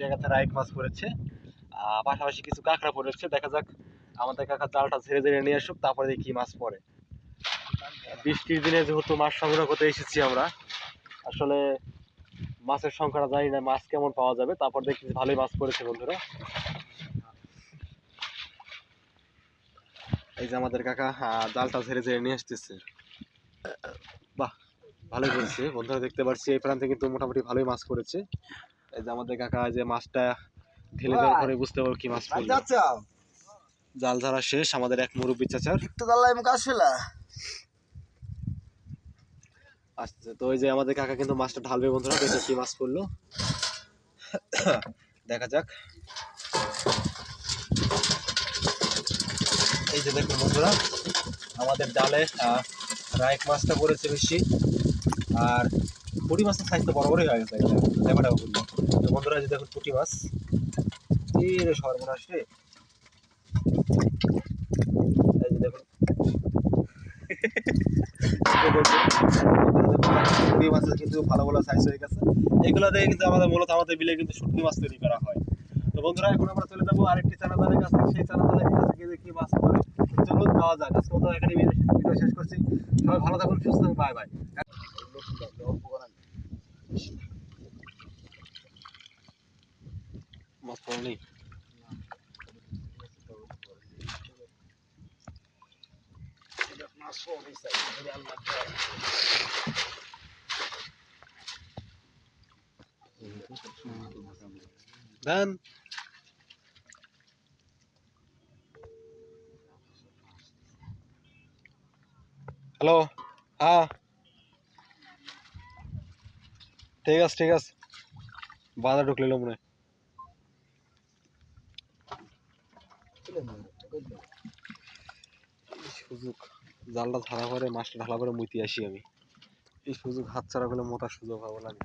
জায়গাতে রাইক মাছ পড়েছে। পাশাপাশি কিছু কাঁকড়া পড়েছে। দেখা যাক আমাদের কাকা জালটা ঝেড়ে ঝেড়ে নিয়ে আসুক, তারপরে দেখি মাছ পড়ে। বৃষ্টির দিনে যেহেতু মাছ সংগ্রহ করতে এসেছি আমরা, আসলে মাছের সংখ্যাটা জানি না, মাছ কেমন পাওয়া যাবে, তারপর দেখি ভালোই মাছ পড়েছে বন্ধুরা। এই যে আমাদের কাকা জালটা ঝেড়ে ঝেড়ে নিয়ে আসতেছে। ভালোই করেছে। বন্ধুরা দেখতে পাচ্ছি এই প্রান্তে কিন্তু মোটামুটি ভালোই মাছ পড়েছে। এই যে আমাদের কাকা যে মাছটা ঢেলে দেওয়ার পরে বুঝতে পারব কি মাছ পড়ল। জাল ধরা শেষ আমাদের এক মুরব্বী চাচার। আসছে তো ওই যে আমাদের কাকা কিন্তু মাছটা ঢালবে বন্ধুরা দেখে কি মাছ পড়ল। দেখা যাক। এই যে দেখুন বন্ধুরা আমাদের জালে রাইক মাছটা পড়েছে বেশি। আর পুঁটি মাছের সাইজ তো বড় বড়ই হয়ে গেছে দেখাটা বলল। তো বন্ধুরা, এই যে দেখুন পুঁটি মাছ এই রে সর্বনাশ রে মাছের কিন্তু ভালো ভালো সাইজ হয়ে গেছে। এগুলো কিন্তু আমাদের মূলত আমাদের কিন্তু মাছ তৈরি করা হয়। এখন আমরা চলে যাব আরেকটি কাছে। সেই কাছে দেখি মাছ শেষ করছি। সবাই ভালো থাকুন, সুস্থ বাই বাই মাছ পড়ে নেই দেন হ্যালো হ্যাঁ ঠিক আছে ঠিক আছে। বাজার ঢুকলিল মনে হয়। সুযোগ। জালটা ধারা করে মাছটা ঢালা করে মুইতে আসি আমি। এই সুযোগ হাত ছাড়া করলে মোটা সুযোগ হবে লাগে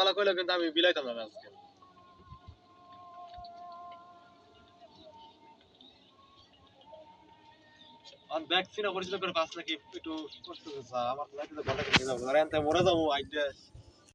ভালো করলে কিন্তু আমি বিলাইতাম না আজকে। আর ব্যাগ সিনা পরিচিত করে পাস নাকি একটু কষ্ট আমার মরে যাব, আইডিয়া